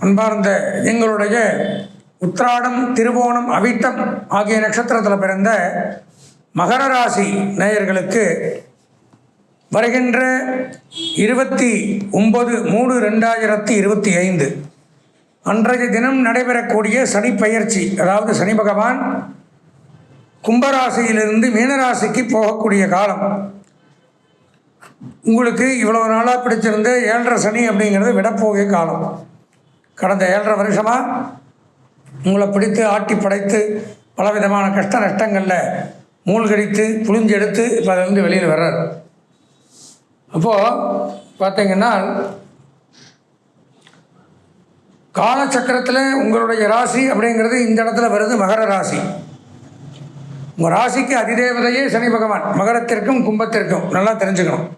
அன்பார்ந்த எங்களுடைய உத்ராடம் திருவோணம் அவிட்டம் ஆகிய நட்சத்திரத்தில் பிறந்த மகர ராசி நேயர்களுக்கு வருகின்ற இருபத்தி ஒன்பது மூணு ரெண்டாயிரத்தி இருபத்தி ஐந்து அன்றைய தினம் நடைபெறக்கூடிய சனி பயிற்சி அதாவது சனி பகவான் கும்பராசியிலிருந்து மீனராசிக்கு போகக்கூடிய காலம். உங்களுக்கு இவ்வளவு நாளாக பிடிச்சிருந்த ஏழரை சனி அப்படிங்கிறது விடப்போகிய காலம். கடந்த ஏழரை வருஷமாக உங்களை பிடித்து ஆட்டி படைத்து பலவிதமான கஷ்ட நஷ்டங்களில் மூழ்கடித்து புழிஞ்செடுத்து இப்போ அதிலிருந்து வெளியில் வர்றார். அப்போது பார்த்தீங்கன்னா காலச்சக்கரத்தில் உங்களுடைய ராசி அப்படிங்கிறது இந்த இடத்துல வருது மகர ராசி. உங்கள் ராசிக்கு அதிதேவதையே சனி பகவான். மகரத்திற்கும் கும்பத்திற்கும் நல்லா தெரிஞ்சுக்கணும்.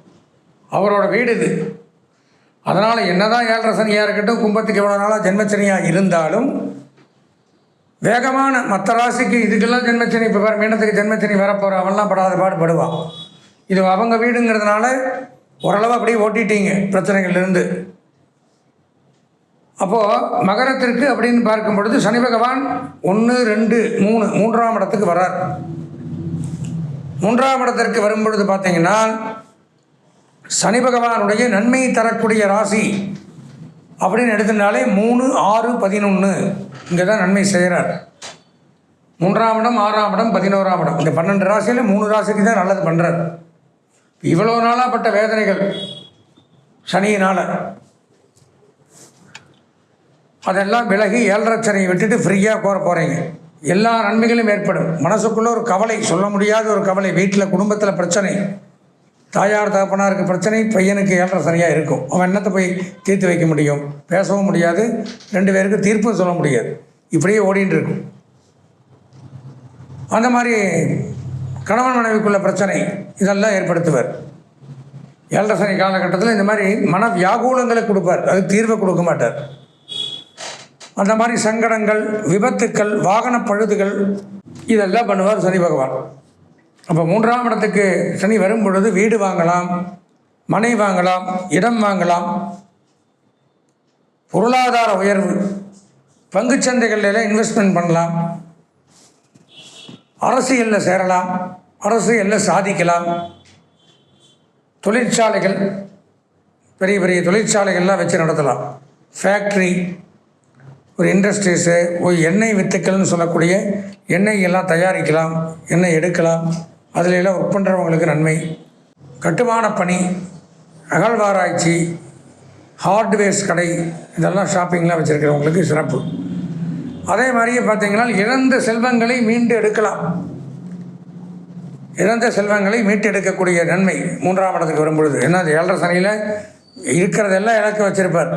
அவரோட வீடு இது. அதனால் என்னதான் ஏழரை சனியாக இருக்கட்டும் கும்பத்துக்கு எவ்வளோ நாளாக ஜென்மச்சனியாக இருந்தாலும் வேகமான மற்ற ராசிக்கு இதுக்கெல்லாம் ஜென்மச்சனி இப்போ பாரு மீனத்துக்கு ஜென்மச்சனி வரப்போகிற அவன்லாம் படாத பாடுபடுவான் இது அவங்க வீடுங்கிறதுனால ஓரளவு அப்படியே ஓட்டிட்டீங்க பிரச்சனைகள்லேருந்து. அப்போது மகரத்திற்கு அப்படின்னு பார்க்கும் பொழுது சனி பகவான் ஒன்று ரெண்டு மூணு மூன்றாம் இடத்துக்கு வர்றார். மூன்றாம் இடத்திற்கு வரும் பொழுது பார்த்தீங்கன்னா சனி பகவானுடைய நன்மை தரக்கூடிய ராசி அப்படின்னு எடுத்துனாலே மூணு ஆறு பதினொன்று இங்கே தான் நன்மை செய்கிறார். மூன்றாம் இடம் ஆறாம் இடம் பதினோராம் இடம். இந்த பன்னெண்டு ராசியில் மூணு ராசிக்கு தான் நல்லது பண்ணுறார் இவ்வளோ நாளாகப்பட்ட வேதனைகள் சனியினால். அதெல்லாம் விலகி ஏழரை சனியை விட்டுட்டு ஃப்ரீயாக போகிற போகிறீங்க எல்லா நன்மைகளும் ஏற்படும். மனசுக்குள்ளே ஒரு கவலை சொல்ல முடியாத ஒரு கவலை வீட்டில் குடும்பத்தில் பிரச்சனை. தாயார் தகப்பனாருக்கு பிரச்சனை பையனுக்கு ஏற்ற சனியாக இருக்கும். அவன் என்னத்தை போய் தீர்த்து வைக்க முடியும்? பேசவும் முடியாது. ரெண்டு பேருக்கு தீர்ப்பும் சொல்ல முடியாது. இப்படியே ஓடின்னு இருக்கும். அந்த மாதிரி கணவன் மனைவிக்குள்ள பிரச்சனை இதெல்லாம் ஏற்படுத்துவார். ஏழரசனை சனி காலகட்டத்தில் இந்த மாதிரி மன வியாகூலங்களை கொடுப்பார். அது தீர்வை கொடுக்க மாட்டார். அந்த மாதிரி சங்கடங்கள் விபத்துக்கள் வாகன பழுதுகள் இதெல்லாம் பண்ணுவார் சனி பகவான். அப்போ மூன்றாம் இடத்துக்கு சனி வரும் பொழுது வீடு வாங்கலாம் மனை வாங்கலாம் இடம் வாங்கலாம். பொருளாதார உயர்வு பங்குச்சந்தைகளில் இன்வெஸ்ட்மெண்ட் பண்ணலாம். அரசியலில் சேரலாம் அரசியலில் சாதிக்கலாம். தொழிற்சாலைகள் பெரிய பெரிய தொழிற்சாலைகள்லாம் வச்சு நடத்தலாம். ஃபேக்ட்ரி ஒரு இண்டஸ்ட்ரீஸு ஒரு எண்ணெய் வித்துக்கள்னு சொல்லக்கூடிய எண்ணெய் எல்லாம் தயாரிக்கலாம் எண்ணெய் எடுக்கலாம். அதில் எல்லாம் ஒர்க் பண்ணுறவங்களுக்கு நன்மை. கட்டுமான பணி அகழ்வாராய்ச்சி ஹார்ட்வேர்ஸ் கடை இதெல்லாம் ஷாப்பிங்லாம் வச்சுருக்கிறவங்களுக்கு சிறப்பு. அதே மாதிரியே பார்த்தீங்கன்னா இழந்த செல்வங்களை மீண்டு எடுக்கலாம். இழந்த செல்வங்களை மீட்டெடுக்கக்கூடிய நன்மை மூன்றாம் இடத்துக்கு வரும்பொழுது. ஏன்னா ஏழரை சனியில் இருக்கிறதெல்லாம் இழக்க வச்சிருப்பார்.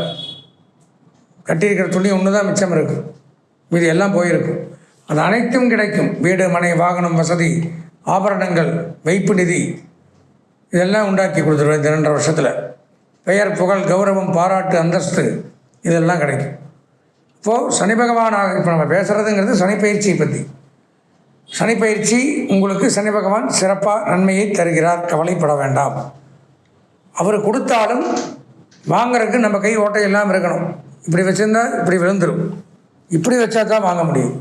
கட்டியிருக்கிற துணி ஒன்று தான் மிச்சம் இருக்கும் மீது எல்லாம் போயிருக்கும். அது அனைத்தும் கிடைக்கும். வீடு மனை வாகனம் வசதி ஆபரணங்கள் வைப்பு நிதி இதெல்லாம் உண்டாக்கி கொடுத்துருவேன் இந்த ரெண்டரை வருஷத்தில். பெயர் புகழ் கௌரவம் பாராட்டு அந்தஸ்து இதெல்லாம் கிடைக்கும். இப்போது சனி பகவானாக இப்போ நம்ம பேசுகிறதுங்கிறது சனி பயிற்சியை பற்றி சனி பயிற்சி உங்களுக்கு சனி பகவான் சிறப்பாக நன்மையை தருகிறார் கவலைப்பட வேண்டாம். அவர் கொடுத்தாலும் வாங்குறதுக்கு நம்ம கை ஓட்டை இல்லாமல் இருக்கணும். இப்படி வச்சுருந்தா இப்படி விழுந்துடும் இப்படி வச்சா தான் வாங்க முடியும்.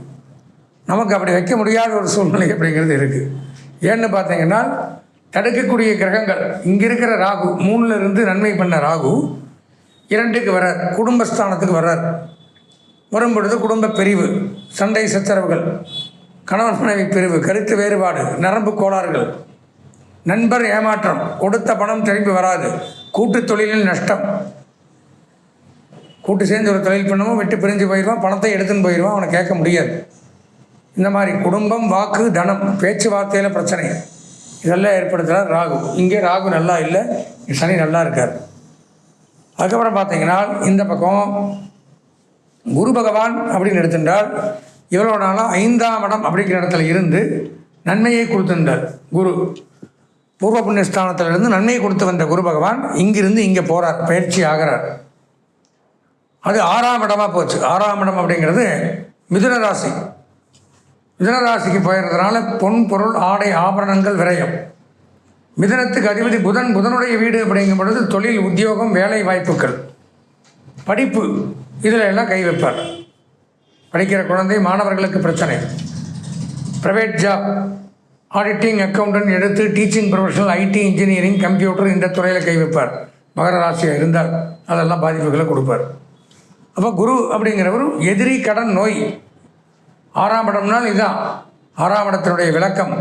நமக்கு அப்படி வைக்க முடியாத ஒரு சூழ்நிலை அப்படிங்கிறது இருக்குது ஏன்னு பார்த்தீங்கன்னா தடுக்கக்கூடிய கிரகங்கள் இங்கே இருக்கிற ராகு மூணுல இருந்து நன்மை பண்ண ராகு இரண்டுக்கு வர்றார் குடும்பஸ்தானத்துக்கு வர்றார் வரும் குடும்ப பிரிவு சண்டை சச்சரவுகள் கணவன் மனைவி பிரிவு கருத்து வேறுபாடு நரம்பு கோளாறுகள். நண்பர் ஏமாற்றம் கொடுத்த பணம் திரும்பி வராது கூட்டுத் தொழிலில் நஷ்டம். கூட்டு சேர்ந்து ஒரு தொழில் பண்ணுவோம் விட்டு பிரிஞ்சு போயிடுவான் பணத்தை எடுத்துன்னு போயிடுவான் அவனை கேட்க முடியாது. இந்த மாதிரி குடும்பம் வாக்கு தனம் பேச்சுவார்த்தையில் பிரச்சனை. இதெல்லாம் ஏற்படுத்துகிறார் ராகு. இங்கே ராகு நல்லா இல்லை சனி நல்லா இருக்கார். அதுக்கப்புறம் பார்த்தீங்கன்னா இந்த பக்கம் குரு பகவான் அப்படின்னு எடுத்துட்டால் இவ்வளோ நாளாக ஐந்தாம் இடம் அப்படிங்கிற இடத்துல இருந்து நன்மையை கொடுத்துருந்தார் குரு. பூர்வ புண்ணியஸ்தானத்திலிருந்து நன்மையை கொடுத்து வந்த குரு பகவான் இங்கிருந்து இங்கே போகிறார் பயிற்சி ஆகிறார். அது ஆறாம் இடமாக போச்சு. ஆறாம் இடம் அப்படிங்கிறது மிதுன ராசி. மிதனராசிக்கு போயிருந்ததுனால பொன் பொருள் ஆடை ஆபரணங்கள் விரயம். மிதனத்துக்கு அதிபதி புதன் புதனுடைய வீடு அப்படிங்கும் பொழுது தொழில் உத்தியோகம் வேலை வாய்ப்புகள். படிப்பு இதில் எல்லாம் கை வைப்பார். படிக்கிற குழந்தை மாணவர்களுக்கு பிரச்சனை. ப்ரைவேட் ஜாப் ஆடிட்டிங் அக்கௌண்டன்ட் எடுத்து teaching professional IT engineering computer இந்த துறையில் கை வைப்பார். மகர ராசியாக இருந்தால் அதெல்லாம் பாதிப்புகளை கொடுப்பார். அப்போ குரு அப்படிங்கிறவர் எதிரி கடன் நோய். ஆறாம் இடம்னால் இதுதான் ஆறாம் இடத்தினுடைய விளக்கம்.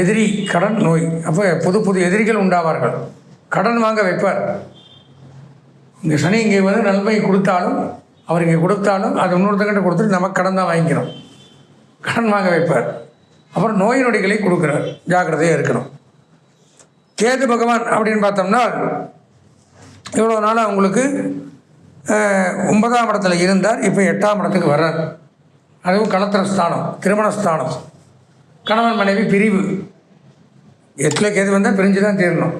எதிரி கடன் நோய். அப்போ புது புது எதிரிகள் உண்டாவார்கள். கடன் வாங்க வைப்பார். இந்த சனி இங்கே வந்து நன்மை கொடுத்தாலும் அவர் இங்கே கொடுத்தாலும் அது இன்னொருத்தங்கிட்ட கொடுத்துட்டு நமக்கு கடன் தான் வாங்கிக்கணும் கடன் வாங்க வைப்பார். அப்புறம் நோய் நொடிகளை கொடுக்குறார். ஜாக்கிரதையாக இருக்கணும். கேது பகவான் அப்படின்னு பார்த்தோம்னா இவ்வளோ நாளாக உங்களுக்கு ஒன்பதாம் இடத்துல இருந்தார் இப்போ எட்டாம் இடத்துக்கு வர்றார். அதுவும் களத்திர ஸ்தானம் திருமண ஸ்தானம் கணவன் மனைவி பிரிவு. எத்தில் கேது வந்தால் பிரிஞ்சு தான் தீரணும்.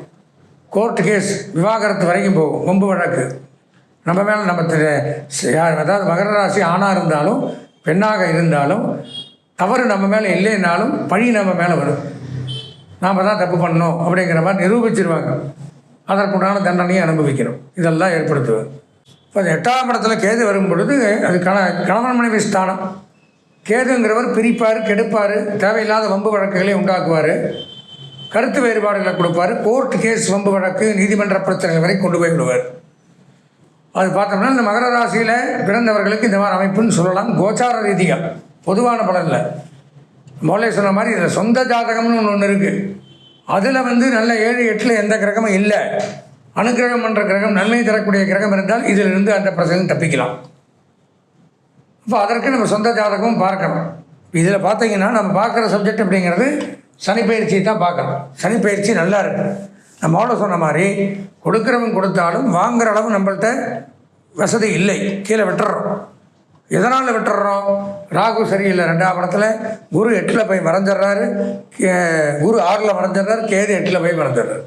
கோர்ட்டு கேஸ் விவாகரத்து வரைக்கும் போகும். கொம்பு வழக்கு. நம்ம மேலே நம்ம யார் அதாவது மகர ராசி ஆணாக இருந்தாலும் பெண்ணாக இருந்தாலும் தவறு நம்ம மேலே இல்லைன்னாலும் பழி நம்ம மேலே வரும். நாம் தான் தப்பு பண்ணோம் அப்படிங்கிற மாதிரி நிரூபிச்சிருவாங்க. அதற்குண்டான தண்டனையை அனுபவிக்கிறோம் இதெல்லாம் ஏற்படுத்துவார் இப்போ எட்டாம் இடத்துல கேது வரும் பொழுது அது கண கணவன் மனைவி ஸ்தானம். கேதுங்கிறவர் பிரிப்பார் கெடுப்பார் தேவையில்லாத வம்பு வழக்குகளை உண்டாக்குவார். கருத்து வேறுபாடுகளை கொடுப்பார். கோர்ட் கேஸ் வம்பு வழக்கு நீதிமன்ற பிரச்சனைகள் வரை கொண்டு போய் விடுவார். அது பார்த்தோம்னா இந்த மகர ராசியில் பிறந்தவர்களுக்கு இந்த மாதிரி அமைப்புன்னு சொல்லலாம். கோச்சார ரீதியாக பொதுவான பலனில் முதல்ல சொன்ன மாதிரி இதில் சொந்த ஜாதகம்னு ஒன்று ஒன்று இருக்குது அதில் வந்து நல்ல ஏழு எட்டில் எந்த கிரகமும் இல்லை. அனுக்கிரகம் என்ற கிரகம் நன்மை தரக்கூடிய கிரகம் இருந்தால் இதிலிருந்து அந்த பிரச்சனை தப்பிக்கலாம். அப்போ அதற்கு நம்ம சொந்த ஜாதகமும் பார்க்கணும். இதில் பார்த்தீங்கன்னா நம்ம பார்க்குற சப்ஜெக்ட் அப்படிங்கிறது சனிப்பயிற்சி தான் பார்க்கணும். சனிப்பயிற்சி நல்லா இருக்கு. நம்ம அவ்வளோ சொன்ன மாதிரி கொடுக்குறவன் கொடுத்தாலும் வாங்குற அளவு நம்மள்ட்ட வசதி இல்லை. கீழே விட்டுறோம். எதனால் விட்டுறோம்? ராகு சரியில்லை. ரெண்டாம் இடத்துல குரு எட்டில் போய் மறைஞ்சிடுறாரு. கே- குரு ஆறில் மறைஞ்சிடுறாரு. கேது எட்டில் போய் மறைஞ்சிடுறாரு.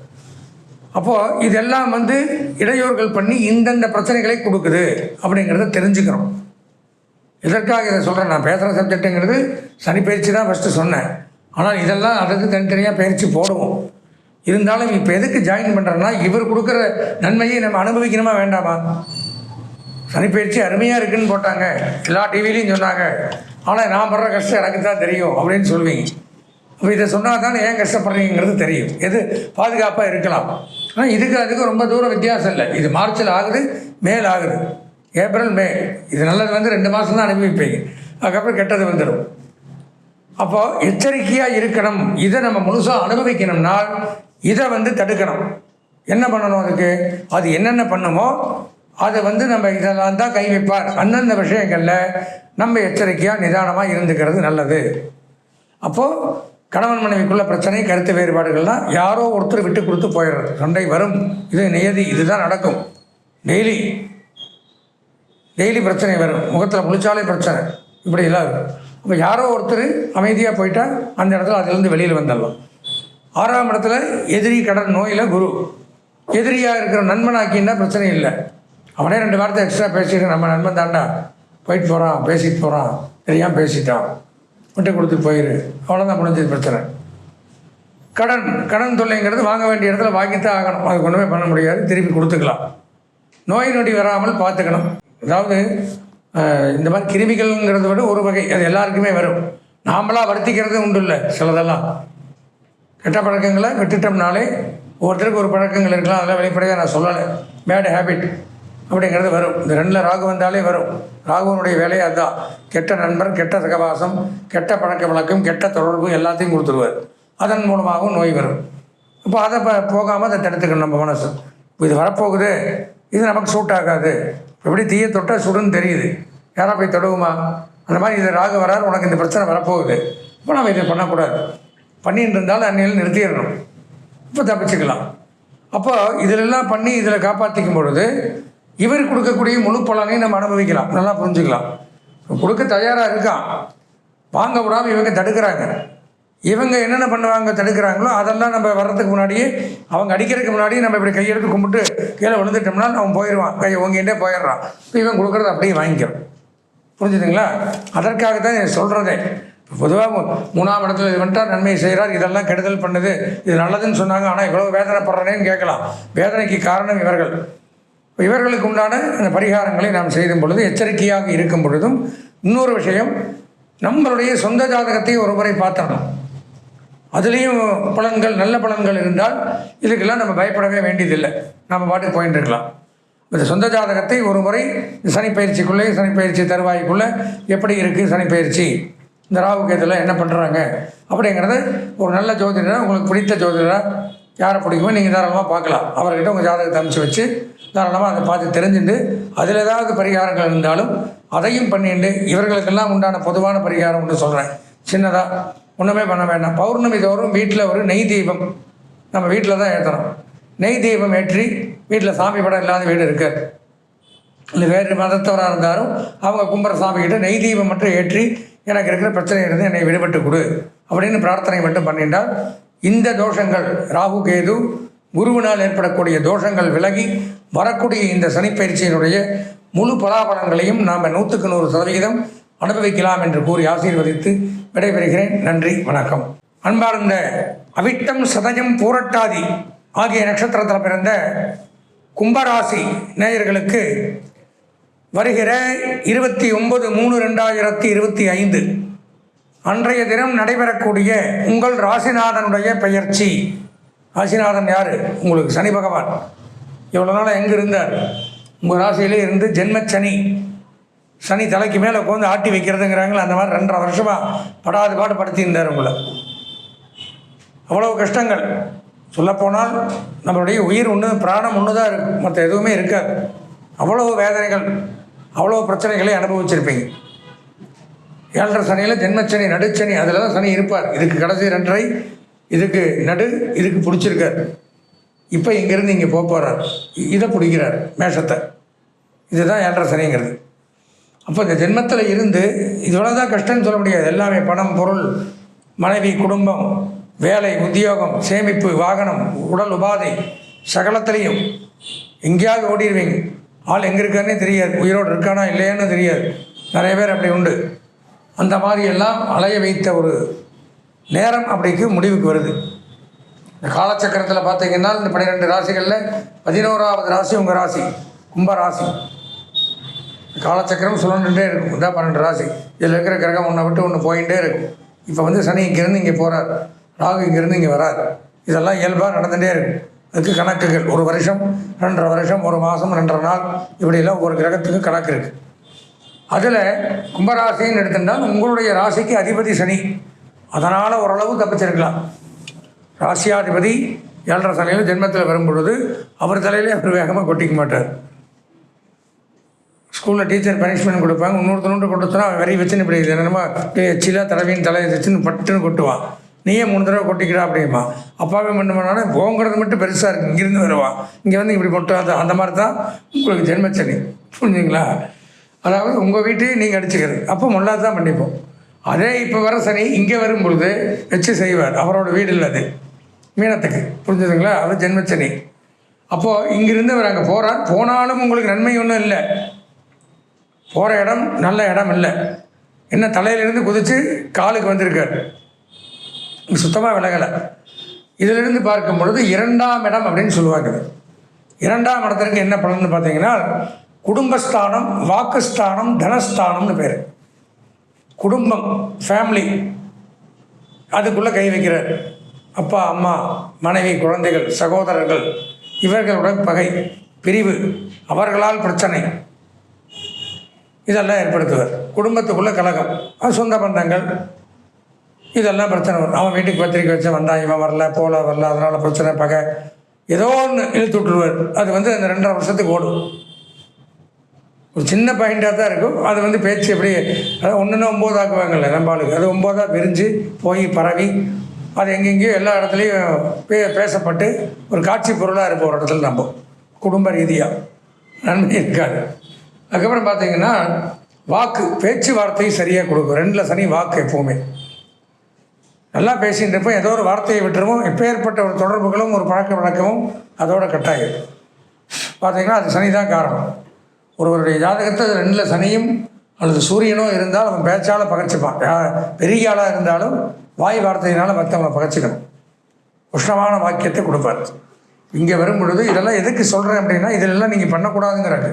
அப்போது இதெல்லாம் வந்து இடையூறுகள் பண்ணி இந்தந்த பிரச்சனைகளை கொடுக்குது அப்படிங்கிறத தெரிஞ்சுக்கிறோம். எதற்காக இதை சொல்கிறேன் நான் பேசுகிற சப்ஜெக்ட்டுங்கிறது சனி பயிற்சி தான் ஃபஸ்ட்டு சொன்னேன். ஆனால் இதெல்லாம் அதுக்கு தனித்தனியாக பயிற்சி போடுவோம். இருந்தாலும் இப்போ எதுக்கு ஜாயின் பண்ணுறேன்னா இவர் கொடுக்குற நன்மையை நம்ம அனுபவிக்கணுமா வேண்டாமா? சனிப்பயிற்சி அருமையாக இருக்குன்னு போட்டாங்க. எல்லா டிவிலையும் சொன்னாங்க. ஆனால் நான் படுற கஷ்டம் எனக்கு தான் தெரியும் அப்படின்னு சொல்லுவீங்க. அப்போ இதை சொன்னால் தானே ஏன் கஷ்டப்படுறீங்கிறது தெரியும். எது? பாதுகாப்பாக இருக்கலாம். ஆனால் இதுக்கு அதுக்கு ரொம்ப தூரம் வித்தியாசம் இல்லை. இது மார்ச்சில் ஆகுது மேல் ஆகுது. April May. இது நல்லது வந்து ரெண்டு மாதம் தான் அனுபவிப்பீங்க. அதுக்கப்புறம் கெட்டது வந்துடும் அப்போ எச்சரிக்கையாக இருக்கணும். இதை நம்ம முழுசாக அனுபவிக்கணும்னா இதை வந்து தடுக்கணும். என்ன பண்ணணும் அதுக்கு? அது என்னென்ன பண்ணுமோ அதை வந்து நம்ம இதெல்லாம் தான் கை வைப்பார். அந்தந்த விஷயங்களில் நம்ம எச்சரிக்கையாக நிதானமாக இருந்துக்கிறது நல்லது. அப்போது கணவன் மனைவிக்குள்ள பிரச்சனை கருத்து வேறுபாடுகள்லாம் யாரோ ஒருத்தர் விட்டு கொடுத்து போயிடுறது சண்டை வரும். இது நியதி. இதுதான் நடக்கும். டெய்லி டெய்லி பிரச்சனை வரும். முகத்தில் முழிச்சாலே பிரச்சனை. இப்படி எல்லாம் இருக்கும் இப்போ யாரோ ஒருத்தர் அமைதியாக போயிட்டா அந்த இடத்துல அதுலேருந்து வெளியில் வந்துடலாம். ஆறாம் இடத்துல எதிரி கடன் நோயில் குரு. எதிரியாக இருக்கிற நண்பனாக்கின்னா பிரச்சனை இல்லை. அவனே ரெண்டு வார்த்தை எக்ஸ்ட்ரா பேசிட்டு நம்ம நண்பன் தாண்டா. போயிட்டு போகிறான் பேசிட்டு போகிறான் தெரியாமல் பேசிட்டான். விட்டு கொடுத்து போயிரு. அவ்வளோதான் முடிஞ்சது பிரச்சனை. கடன் கடன் தொல்லைங்கிறது வாங்க வேண்டிய இடத்துல வாங்கித்தான் ஆகணும். அது ஒன்றுமே பண்ண முடியாது. திருப்பி கொடுத்துக்கலாம். நோய் நொடி வராமல் பார்த்துக்கணும். அதாவது இந்த மாதிரி கிருமிகள்ங்கிறத விட ஒரு வகை அது எல்லாருக்குமே வரும். நாமளாக வருத்திக்கிறது உண்டு இல்லை சிலதெல்லாம். கெட்ட பழக்கங்களை விட்டுட்டோம்னாலே ஒவ்வொருத்தருக்கு ஒரு பழக்கங்கள் இருக்கலாம் அதெல்லாம் வெளிப்படையாக நான் சொல்லலை. பேட் ஹேபிட் அப்படிங்கிறது வரும். இந்த ரெண்டில் ராகு வந்தாலே வரும். ராகுவனுடைய வேலையை அதுதான். கெட்ட நண்பர் கெட்ட சகவாசம் கெட்ட பழக்க வழக்கம் கெட்ட தொடர்பு எல்லாத்தையும் கொடுத்துருவார். அதன் மூலமாகவும் நோய் வரும். இப்போ அதை போகாமல் அதை தடுத்துக்கணும் நம்ம மனசு. இது வரப்போகுது. இது நமக்கு சூட் ஆகாது. எப்படி தீய தொட்டால் சுடுன்னு தெரியுது. யாரா போய் தொடுவோமா? அந்த மாதிரி இது ராகு வராரு உனக்கு இந்த பிரச்சனை வரப்போகுது. இப்போ நம்ம இதை பண்ணக்கூடாது. பண்ணிட்டு இருந்தாலும் அன்னையில் நிறுத்திடணும். இப்போ தப்பிச்சுக்கலாம். அப்போ இதிலெல்லாம் பண்ணி இதில் காப்பாற்றிக்கும் பொழுது இவர் கொடுக்கக்கூடிய முழு பலனையும் நம்ம அனுபவிக்கலாம். நல்லா புரிஞ்சுக்கலாம். கொடுக்க தயாராக இருக்கான். வாங்க விடாமல் இவங்க தடுக்கிறாங்க. இவங்க என்னென்ன பண்ணுவாங்க தடுக்கிறாங்களோ அதெல்லாம் நம்ம வர்றதுக்கு முன்னாடியே அவங்க அடிக்கிறதுக்கு முன்னாடியே நம்ம இப்படி கையெடுத்து கும்பிட்டு கீழே விழுந்துட்டோம்னா அவன் போயிடுவான். கையை ஓங்கிட்டே போயிடுறான். இப்போ இவன் கொடுக்குறத அப்படியே வாங்கிக்கிறோம். புரிஞ்சுதுங்களா? அதற்காக தான் சொல்கிறதே பொதுவாக மூணாம் இடத்துல இது வந்துட்டார் நன்மை செய்கிறார் இதெல்லாம் கெடுதல் பண்ணுது இது நல்லதுன்னு சொன்னாங்க ஆனால் இவ்வளோ வேதனைப்படுறனேன்னு கேட்கலாம். வேதனைக்கு காரணம் இவர்கள். இவர்களுக்கு உண்டான அந்த பரிகாரங்களை நாம் செய்தும் பொழுது எச்சரிக்கையாக இருக்கும் பொழுதும் இன்னொரு விஷயம் நம்மளுடைய சொந்த ஜாதகத்தை ஒரு முறை பார்த்துடணும். அதுலேயும் பலன்கள் நல்ல பலன்கள் இருந்தால் இதுக்கெல்லாம் நம்ம பயப்படவே வேண்டியதில்லை. நம்ம பாட்டுக்கு போயிட்டு இருக்கலாம். இந்த சொந்த ஜாதகத்தை ஒரு முறை சனிப்பயிற்சிக்குள்ளே சனிப்பயிற்சி தருவாய்க்குள்ளே எப்படி இருக்குது சனிப்பயிற்சி? இந்த ராவுக்கு கேத்துல என்ன பண்ணுறாங்க அப்படிங்கிறது ஒரு நல்ல ஜோதிடராக உங்களுக்கு பிடித்த ஜோதிடராக யாரை பிடிக்குமோ நீங்கள் தாராளமாக பார்க்கலாம். அவர்கிட்ட உங்கள் ஜாதகத்தை அனுப்பிச்சு வச்சு தாராளமாக அதை பார்த்து தெரிஞ்சுட்டு அதில் ஏதாவது பரிகாரங்கள் இருந்தாலும் அதையும் பண்ணிட்டு இவர்களுக்கெல்லாம் உண்டான பொதுவான பரிகாரம் ஒன்று சொல்கிறேன் சின்னதாக ஒன்றுமே பண்ண வேண்டாம். பௌர்ணமி தோறும் வீட்டில் ஒரு நெய் தீபம். நம்ம வீட்டில் தான் ஏற்றணும் நெய் தீபம் ஏற்றி வீட்டில் சாமி படம் இல்லாத வீடு இருக்காது இல்லை வேறு மதத்தவராக இருந்தாலும் அவங்க கும்புற சாமிக்கிட்ட நெய் தீபம் மட்டும் ஏற்றி எனக்கு இருக்கிற பிரச்சனை இருந்து என்னை விடுபட்டு கொடு அப்படின்னு பிரார்த்தனை மட்டும் பண்ணிட்டால் இந்த தோஷங்கள் ராகு கேது குருவினால் ஏற்படக்கூடிய தோஷங்கள் விலகி வரக்கூடிய இந்த சனிப்பயிற்சியினுடைய முழு பலாபலங்களையும் நாம் நூற்றுக்கு நூறு சதவிகிதம் அனுபவிக்கலாம் என்று கூறி ஆசீர்வதித்து விடைபெறுகிறேன். நன்றி வணக்கம். அன்பார்ந்த அவிட்டம் சதயம் பூரட்டாதி ஆகிய நட்சத்திரத்தில் பிறந்த கும்பராசி நேயர்களுக்கு வருகிற இருபத்தி ஒன்பது மூணு ரெண்டாயிரத்தி இருபத்தி ஐந்து அன்றைய தினம் நடைபெறக்கூடிய உங்கள் ராசிநாதனுடைய பெயர்ச்சி. ராசிநாதன் யார்? உங்களுக்கு சனி பகவான். இவ்வளோ நாள் எங்கே இருந்தார்? உங்கள் ராசியிலே இருந்து ஜென்மச்சனி. சனி தலைக்கு மேலே உட்காந்து ஆட்டி வைக்கிறதுங்கிறாங்களே அந்த மாதிரி ரெண்டரை வருஷமாக படாது பாடு படுத்தியிருந்தார் உங்களை. அவ்வளவு கஷ்டங்கள். சொல்லப்போனால் நம்மளுடைய உயிர் ஒன்று பிராணம் ஒன்று தான் இருக்கும் மற்ற எதுவுமே இருக்காது. அவ்வளவு வேதனைகள் அவ்வளோ பிரச்சனைகளை அனுபவிச்சிருப்பீங்க. ஏழரை சனியில் ஜென்மச்சனி நடுச்சனி அதில் தான் சனி இருப்பார். இதுக்கு கடைசி ரெண்டரை இதுக்கு நடு இதுக்கு பிடிச்சிருக்கார். இப்போ இங்கேருந்து இங்கே போக போகிறார் இதை பிடிக்கிறார் மேஷத்தை. இதுதான் ஏழரை சனிங்கிறது. அப்போ இந்த ஜென்மத்தில் இருந்து இதோட தான் கஷ்டம்னு சொல்ல முடியாது. எல்லாமே பணம் பொருள் மனைவி குடும்பம் வேலை உத்தியோகம் சேமிப்பு வாகனம் உடல் உபாதை சகலத்திலையும் எங்கேயாவது ஓடிடுவீங்க ஆள் எங்கே இருக்கானே தெரியாது. உயிரோடு இருக்கானா இல்லையான்னு தெரியாது. நிறைய பேர் அப்படி உண்டு. அந்த மாதிரி எல்லாம் அலைய வைத்த ஒரு நேரம் அப்படிக்கு முடிவுக்கு வருது. இந்த காலச்சக்கரத்தில் பார்த்தீங்கன்னா இந்த பன்னிரெண்டு ராசிகளில் பதினோராவது ராசி உங்கள் ராசி கும்ப ராசி. காலச்சக்கரம் சுழன்றுட்டே இருக்கும். இதான் பன்னெண்டு ராசி. இதில் இருக்கிற கிரகம் ஒன்றை விட்டு ஒன்று போயிட்டே இருக்கும். இப்போ வந்து சனி இங்கேருந்து இங்கே போகிறார் ராகு இங்கேருந்து இங்கே வரார். இதெல்லாம் இயல்பாக நடந்துகிட்டே இருக்கும். அதுக்கு கணக்குகள். ஒரு வருஷம் ரெண்டரை வருஷம் ஒரு மாதம் ரெண்டரை நாள் இப்படியெல்லாம் ஒரு கிரகத்துக்கு கணக்கு இருக்குது அதில் கும்பராசின்னு எடுத்துட்டால் உங்களுடைய ராசிக்கு அதிபதி சனி. அதனால் ஓரளவு தப்பிச்சிருக்கலாம். ராசியாதிபதி ஏழரை சனியில் ஜென்மத்தில் வரும் பொழுது அவர் தலையிலே அவர் வேகமாக கொட்டிக்க மாட்டார். ஸ்கூலில் டீச்சர் பனிஷ்மெண்ட் கொடுப்பாங்க. இன்னொருத்தனோண்டு கொடுத்தனா அவன் வெறி வச்சுன்னு இப்படி இது என்னமோ எச்சிலாக தலைவின் தலையை வச்சுன்னு பட்டுன்னு கொட்டுவான். நீயே மூணு தடவை கொட்டிக்கிறா அப்படிமா அப்பாவே மட்டும் பண்ணாலும் போங்கிறது மட்டும் பெருசாக இருக்குது இங்கேருந்து வருவான். இங்கே வந்து இப்படி மட்டும் அந்த அந்த மாதிரி தான் உங்களுக்கு ஜென்மச்சனி புரிஞ்சுங்களா? அதாவது உங்கள் வீட்டையும் நீங்கள் அடிச்சுக்கிறது. அப்போ முன்னாடி தான் பண்ணிப்போம். அதே இப்போ வர சனி இங்கே வரும் பொழுது வச்சு செய்வார். அவரோட வீடு இல்லை அது. மீனத்துக்கு. புரிஞ்சுதுங்களா? அது ஜென்மச்சனி அப்போது இங்கிருந்து அவர் அங்கே போகிறார் போனாலும் உங்களுக்கு நன்மை ஒன்றும் இல்லை. போகிற இடம் நல்ல இடம் இல்லை. என்ன தலையிலிருந்து குதித்து காலுக்கு வந்திருக்கார். சுத்தமாக விலகலை. இதிலிருந்து பார்க்கும் பொழுது இரண்டாம் இடம் அப்படின்னு சொல்லுவாங்க இரண்டாம் இடத்திற்கு என்ன பலன்னு பார்த்தீங்கன்னா குடும்பஸ்தானம் வாக்குஸ்தானம் தனஸ்தானம்னு பேர். குடும்பம் ஃபேமிலி அதுக்குள்ளே கை வைக்கிறார். அப்பா அம்மா மனைவி குழந்தைகள் சகோதரர்கள் இவர்களுடன் பகை பிரிவு அவர்களால் பிரச்சனை. இதெல்லாம் ஏற்படுத்துவார். குடும்பத்துக்குள்ளே கலகம். சொந்த பந்தங்கள். இதெல்லாம் பிரச்சனை வரும். அவன் வீட்டுக்கு பத்திரிக்கை வச்சு வந்தான் இவன் வரல போல வரல அதனால் பிரச்சனை பகை. ஏதோ ஒன்று இழுத்து விட்டுருவார். அது வந்து அந்த ரெண்டரை வருஷத்துக்கு ஓடும். ஒரு சின்ன பாயிண்டாக தான் இருக்கும். அது வந்து பேச்சு எப்படி அதாவது ஒன்றுன்னு ஒம்பது ஆக்குவாங்கல்ல நம்ம ஆளுக்கு. அது ஒம்போதாக பிரிஞ்சு போய் பரவி அது எங்கெங்கேயோ எல்லா இடத்துலையும் பே பேசப்பட்டு ஒரு காட்சி பொருளாக இருக்கும் ஒரு இடத்துல நம்ம. குடும்ப ரீதியாக நன்மை இருக்காது. அதுக்கப்புறம் பார்த்தீங்கன்னா வாக்கு பேச்சுவார்த்தை சரியாக கொடுக்கும். ரெண்டில் சனி வாக்கு எப்போவுமே. நல்லா பேசிகிட்டு இருப்போம் ஏதோ ஒரு வார்த்தையை விட்டுருவோம். எப்பேற்பட்ட ஒரு தொடர்புகளும் ஒரு பழக்க வழக்கமும் அதோட கட்டாயம் பார்த்தீங்கன்னா அது சனி தான் காரணம். ஒருவருடைய ஜாதகத்தை ரெண்டில் சனியும் அல்லது சூரியனும் இருந்தால் அவன் பேச்சால் பகச்சிப்பான் யார் பெரிய ஆளாக இருந்தாலும் வாய் வார்த்தையினால் மற்றவங்களை பகச்சிக்கணும் உஷ்ணமான வாக்கியத்தை கொடுப்பார். இங்கே வரும் பொழுது இதெல்லாம் எதுக்கு சொல்கிறேன் அப்படின்னா இதெல்லாம் நீங்கள் பண்ணக்கூடாதுங்கிறாங்க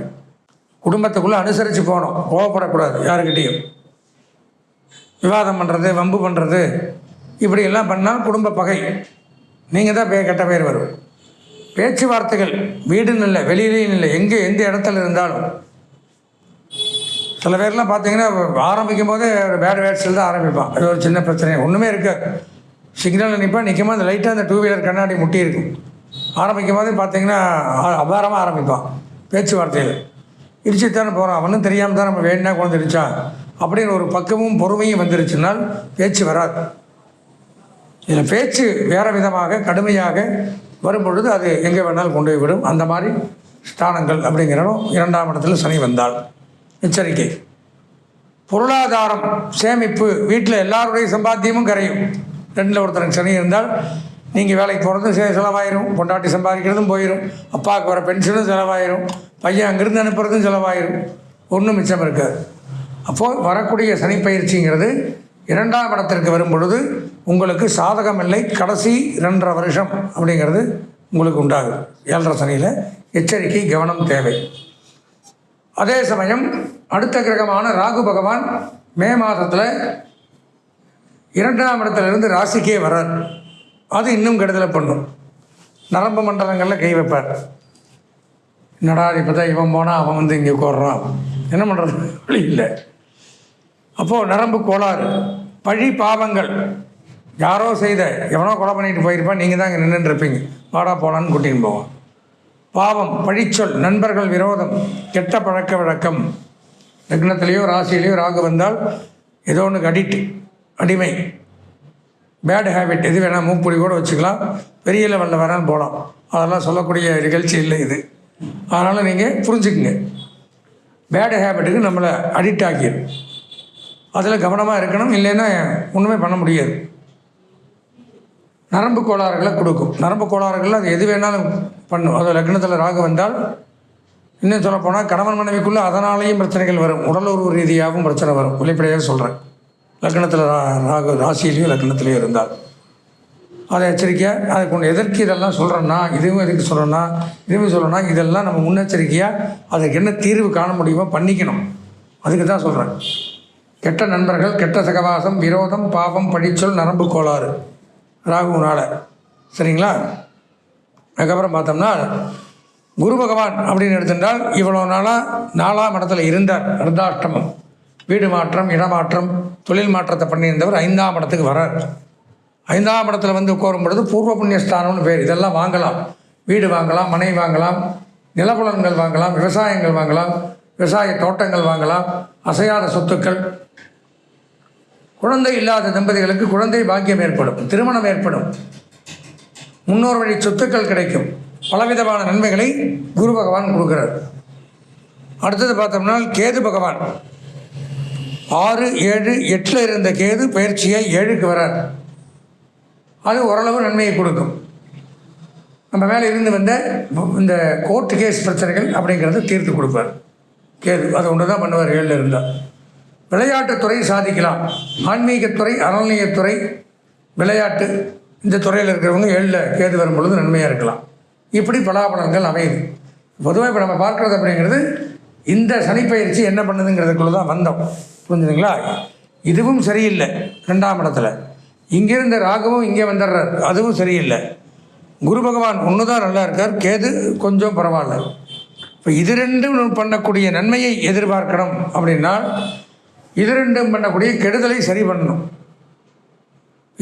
குடும்பத்துக்குள்ளே அனுசரித்து போகணும். கோவப்படக்கூடாது யாருக்கிட்டேயும். விவாதம் பண்ணுறது வம்பு பண்ணுறது இப்படியெல்லாம் பண்ணால் குடும்ப பகை. நீங்கள் தான் பே கெட்ட பேர் வரும். பேச்சுவார்த்தைகள் வீடுன்னு இல்லை வெளியிலையும் இல்லை எங்கே எந்த இடத்துல இருந்தாலும். சில பேர்லாம் பார்த்தீங்கன்னா ஆரம்பிக்கும் போதே பேட் வேட்ஸில் தான் ஆரம்பிப்பான் அது ஒரு சின்ன பிரச்சனை ஒன்றுமே இருக்காது. சிக்னலில் நிற்பான் நிற்கும் அந்த லைட்டாக அந்த டூ வீலர் கண்ணாடி முட்டி இருக்கும். ஆரம்பிக்கும் போதே பார்த்தீங்கன்னா அபாரமாக ஆரம்பிப்பான். பேச்சுவார்த்தையில். இடிச்சு தானே போகிறான் அவனும் தெரியாமல் தான் நம்ம வேணா குழந்தை இடிச்சான். அப்படின்னு ஒரு பக்கமும் பொறுமையும் வந்துருச்சுனால் பேச்சு வராது. இதில் பேச்சு வேறு விதமாக கடுமையாக வரும்பொழுது அது எங்கே வேணாலும் கொண்டு போய் விடும். அந்த மாதிரி ஸ்தானங்கள் அப்படிங்கிறனும் இரண்டாம் இடத்துல சனி வந்தால். எச்சரிக்கை. பொருளாதாரம் சேமிப்பு வீட்டில் எல்லாருடைய சம்பாத்தியமும் கரையும். ரெண்டில் ஒருத்தருக்கு சனி இருந்தால் நீங்கள் வேலைக்கு போகிறதும் செ- செலவாயிரும். பொண்டாட்டி சம்பாதிக்கிறதும் போயிடும் அப்பாவுக்கு வர பென்ஷனும் செலவாயிரும். பையன் அங்கிருந்து அனுப்புறதும் செலவாயிரும் ஒன்றும் மிச்சம் இருக்காது. அப்போது வரக்கூடிய சனி பயிற்சிங்கிறது இரண்டாம் இடத்திற்கு வரும் பொழுது உங்களுக்கு சாதகம் இல்லை. கடைசி ரெண்டரை வருஷம் அப்படிங்கிறது உங்களுக்கு உண்டாகும் ஏழரை சனியில் எச்சரிக்கை கவனம் தேவை. அதே சமயம் அடுத்த கிரகமான ராகு பகவான் மே மாதத்தில் இரண்டாம் இடத்துலேருந்து ராசிக்கே வரார் அது இன்னும் கெடுதலை பண்ணும். நரம்பு மண்டலங்களில் கை வைப்பார். என்னடா இப்போ தான் இவன் போனால் அவன் வந்து இங்கே கோர்றான் என்ன பண்ணுறது வழி இல்லை. அப்போது நரம்பு கோளாறு பழி பாவங்கள். யாரோ செய்த எவனோ கொலை பண்ணிட்டு போயிருப்பான் நீங்கள் தான் இங்கே நின்றுட்டு இருப்பீங்க வாடா போலான்னு கூட்டின்னு போவான் பாவம் பழிச்சொல் நண்பர்கள் விரோதம் கெட்ட பழக்க வழக்கம். லக்னத்திலேயோ ராசியிலையோ ராகு வந்தால் ஏதோ ஒன்று அடிக்ட் அடிமை. பேட் ஹேபிட் எது வேணால் மூப்புடி கூட வச்சுக்கலாம். பெரிய லெவலில் வேணாலும் போகலாம் அதெல்லாம் சொல்லக்கூடிய நிகழ்ச்சி இல்லை இது. அதனால் நீங்கள் புரிஞ்சுக்குங்க. பேட் ஹேபிட்டுக்கு நம்மளை அடிக்ட் ஆக்கிடும் அதில் கவனமாக இருக்கணும் இல்லைன்னா ஒன்றுமே பண்ண முடியாது. நரம்பு கோளாறுகளை கொடுக்கும். நரம்பு கோளாறுகள் அது எது வேணாலும் பண்ணும். அது லக்னத்தில் ராகு வந்தால் இன்னும் சொல்லப்போனால் கணவன் மனைவிக்குள்ளே அதனாலேயும் பிரச்சனைகள் வரும். உடல் உறவு ரீதியாகவும் பிரச்சனை வரும். வெளிப்படையாக சொல்கிறேன் லக்னத்தில் ரா- ராகு ராசியிலையும் லக்னத்திலையும் இருந்தால். அதை எச்சரிக்கையாக அதுக்கு ஒன்று எதற்கு இதெல்லாம் சொல்கிறேன்னா இதுவும் எதுக்கு சொல்கிறேன்னா இதுவும் சொல்கிறேன்னா இதெல்லாம் நம்ம முன்னெச்சரிக்கையாக அதுக்கு என்ன தீர்வு காண முடியுமோ பண்ணிக்கணும். அதுக்கு தான் சொல்கிறேன் கெட்ட நண்பர்கள் கெட்ட சகவாசம் விரோதம் பாவம் படிச்சொல் நரம்பு கோளாறு. ராகுனால சரிங்களா? அதுக்கப்புறம் பார்த்தோம்னா குரு பகவான் அப்படின்னு எடுத்துட்டால் இவ்வளோ நாளாக நாலாம் இடத்துல இருந்தார். அர்த்தாஷ்டமம் வீடு மாற்றம் இடமாற்றம் தொழில் மாற்றத்தை பண்ணியிருந்தவர் ஐந்தாம் இடத்துக்கு வரார். ஐந்தாம் இடத்துல வந்து உட்காரும் பொழுது பூர்வ புண்ணியஸ்தானம்னு பேர். இதெல்லாம் வாங்கலாம். வீடு வாங்கலாம் மனை வாங்கலாம் நிலப்புலன்கள் வாங்கலாம் விவசாயங்கள் வாங்கலாம் விவசாய தோட்டங்கள் வாங்கலாம் அசையாத சொத்துக்கள். குழந்தை இல்லாத தம்பதிகளுக்கு குழந்தை பாக்கியம் ஏற்படும் திருமணம் ஏற்படும். முன்னோர் வழி சொத்துக்கள் கிடைக்கும். பலவிதமான நன்மைகளை குரு பகவான் கொடுக்கிறார். அடுத்தது பார்த்தோம்னா கேது பகவான். ஆறு ஏழு எட்டில் இருந்த கேது பயிற்சியை ஏழுக்கு வரார். அது ஓரளவு நன்மையை கொடுக்கும். நம்ம மேலே இருந்து வந்த இந்த கோர்ட்டு கேஸ் பிரச்சனைகள் அப்படிங்கிறத தீர்த்து கொடுப்பார். கேது அதை ஒன்று தான் பண்ணுவார் ஏழில் இருந்தால் விளையாட்டுத்துறை சாதிக்கலாம். ஆன்மீகத்துறை அறநிலையத்துறை விளையாட்டு இந்த துறையில் இருக்கிறவங்க ஏழில் கேது வரும் பொழுது நன்மையாக இருக்கலாம். இப்படி பலாபலன்கள் அமையுது. பொதுவாக இப்போ நம்ம பார்க்குறது அப்படிங்கிறது இந்த சனிப்பயிற்சி என்ன பண்ணுதுங்கிறதுக்குள்ளே தான் வந்தோம். புரிஞ்சுதுங்களா? இதுவும் சரியில்லை. ரெண்டாம் இடத்துல. இங்கிருந்த ராகவும் இங்கே வந்துடுறார். அதுவும் சரியில்லை. குரு பகவான் ஒன்று தான் நல்லா இருக்கார். கேது கொஞ்சம் பரவாயில்ல. இப்போ இது ரெண்டும் பண்ணக்கூடிய நன்மையை எதிர்பார்க்கணும் அப்படின்னா இது ரெண்டும் பண்ணக்கூடிய கெடுதலை சரி பண்ணணும்.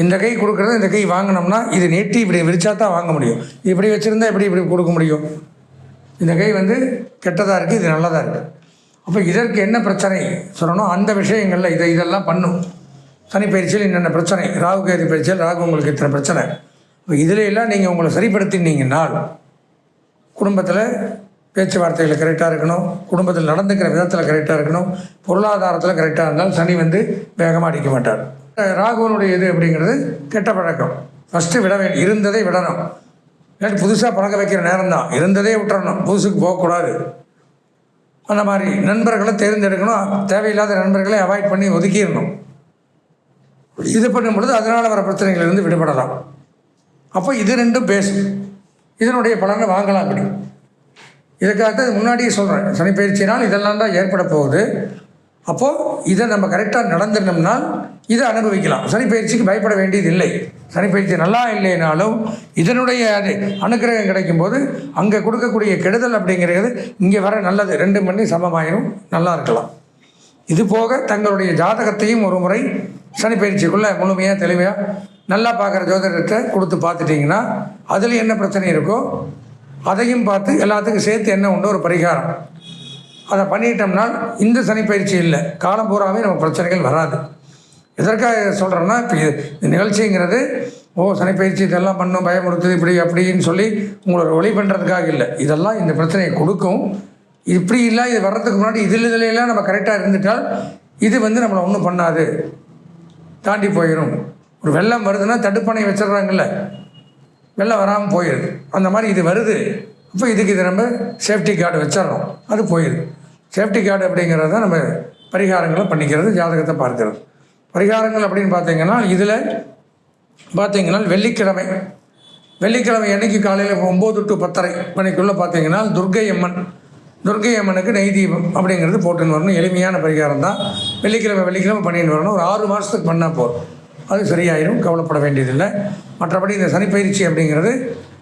இந்த கை கொடுக்குறது இந்த கை வாங்கினோம்னா இது நீட்டி இப்படி விரிச்சா தான் வாங்க முடியும். இப்படி வச்சுருந்தா எப்படி இப்படி கொடுக்க முடியும்? இந்த கை வந்து கெட்டதாக இருக்குது இது நல்லதாக இருக்குது அப்போ இதற்கு என்ன பிரச்சனை? சொல்லணும் அந்த விஷயங்களில் இதை இதெல்லாம் பண்ணும். சனி பயிற்சியில் என்னென்ன பிரச்சனை? ராகு கேது பயிற்சியில் ராகு உங்களுக்கு இத்தனை பிரச்சனை. இப்போ இதில் எல்லாம் நீங்கள் உங்களை சரிப்படுத்தினீங்கன்னால் குடும்பத்தில் பேச்சுவார்த்தைகள் கரெக்டாக இருக்கணும். குடும்பத்தில் நடந்துக்கிற விதத்தில் கரெக்டாக இருக்கணும். பொருளாதாரத்தில் கரெக்டாக இருந்தால் சனி வந்து வேகமாக அடிக்க மாட்டார். ராகுவனுடைய இது அப்படிங்கிறது கெட்ட பழக்கம். ஃபஸ்ட்டு விட வேண்டிய இருந்ததை விடணும். இல்லாட்டி புதுசாக பழக்க வைக்கிற நேரம் தான் இருந்ததே விட்டுறணும். புதுசுக்கு போகக்கூடாது. அந்த மாதிரி நண்பர்களை தேர்ந்தெடுக்கணும். தேவையில்லாத நண்பர்களை அவாய்ட் பண்ணி ஒதுக்கிடணும். இது பண்ணும் பொழுது அதனால் வர பிரச்சனைகளிலிருந்து விடுபடலாம். அப்போ இது ரெண்டும் பேசும் இதனுடைய பலனை வாங்கலாம் அப்படி. இதுக்காகத்தான் முன்னாடியே சொல்கிறேன் சனிப்பயிற்சினால் இதெல்லாம் தான் ஏற்பட போகுது. அப்போது இதை நம்ம கரெக்டாக நடந்துடணும்னா இதை அனுபவிக்கலாம். சனிப்பயிற்சிக்கு பயப்பட வேண்டியது இல்லை சனிப்பயிற்சி நல்லா இல்லைனாலும் இதனுடைய அது அனுக்கிரகம் கிடைக்கும்போது அங்கே கொடுக்கக்கூடிய கெடுதல் அப்படிங்கிறது இங்கே வர நல்லது. ரெண்டு மணி சமமாயிரும் நல்லா இருக்கலாம். இது போக தங்களுடைய ஜாதகத்தையும் ஒரு முறை சனிப்பயிற்சிக்குள்ளே முழுமையாக தெளிவாக நல்லா பார்க்குற ஜோதிடத்தை கொடுத்து பார்த்துட்டிங்கன்னா அதில் என்ன பிரச்சனை இருக்கோ அதையும் பார்த்து எல்லாத்துக்கும் சேர்த்து என்ன உண்டு? ஒரு பரிகாரம். அதை பண்ணிட்டோம்னா இந்த சனிப்பயிற்சி இல்லை. காலம் பூராவே நம்ம பிரச்சனைகள் வராது. எதற்காக சொல்கிறோம்னா இப்போ இது இந்த நிகழ்ச்சிங்கிறது ஓ சனிப்பயிற்சி இதெல்லாம் பண்ணும் பயமுறுத்துது இப்படி அப்படின்னு சொல்லி உங்களை ஒளி பண்ணுறதுக்காக இல்லை. இதெல்லாம் இந்த பிரச்சனையை கொடுக்கும். இப்படி இல்லை இது வர்றதுக்கு முன்னாடி இதில் இதுல நம்ம கரெக்டாக இருந்துட்டால் இது வந்து நம்மளை ஒன்றும் பண்ணாது. தாண்டி போயிடும் ஒரு வெள்ளம் வருதுன்னா தடுப்பணை வச்சிடுறாங்கல்ல. வெள்ளம் வராமல் போயிடுது அந்த மாதிரி இது வருது. அப்போ இதுக்கு இது நம்ம சேஃப்டி கார்டு வச்சிடறோம். அது போயிடுது சேஃப்டி கார்டு அப்படிங்கிறது தான் நம்ம பரிகாரங்களை பண்ணிக்கிறது ஜாதகத்தை பார்க்கிறது. பரிகாரங்கள் அப்படின்னு பார்த்தீங்கன்னா இதில் பார்த்தீங்கன்னா வெள்ளிக்கிழமை. வெள்ளிக்கிழமை அன்னைக்கு காலையில் ஒம்பது டு பத்தரை மணிக்குள்ளே பார்த்தீங்கன்னா துர்க்கை அம்மன் துர்க்கை அம்மனுக்கு நெய் தீபம் அப்படிங்கிறது போட்டுன்னு வரணும். எளிமையான பரிகாரம் தான். வெள்ளிக்கிழமை வெள்ளிக்கிழமை பண்ணின்னு வரணும். ஒரு ஆறு மாதத்துக்கு பண்ணால் போதும். அது சரியாயிரும். கவலைப்பட வேண்டியதில்லை. மற்றபடி இந்த சனிப்பயிற்சி அப்படிங்கிறது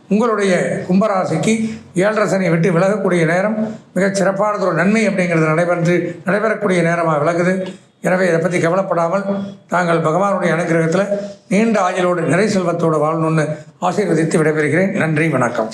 உங்களுடைய கும்பராசிக்கு ஏழரை சனியை விட்டு விலகக்கூடிய நேரம் மிகச் சிறப்பானது ஒரு நன்மை அப்படிங்கிறது நடைபெற்று நடைபெறக்கூடிய நேரமாக விலகுது. எனவே இதை பற்றி கவலைப்படாமல் தாங்கள் பகவானுடைய அனுகிரகத்தில் நீண்ட ஆயுளோடு நிறை செல்வத்தோடு வாழணும்னு ஆசீர்வதித்து விடைபெறுகிறேன். நன்றி வணக்கம்.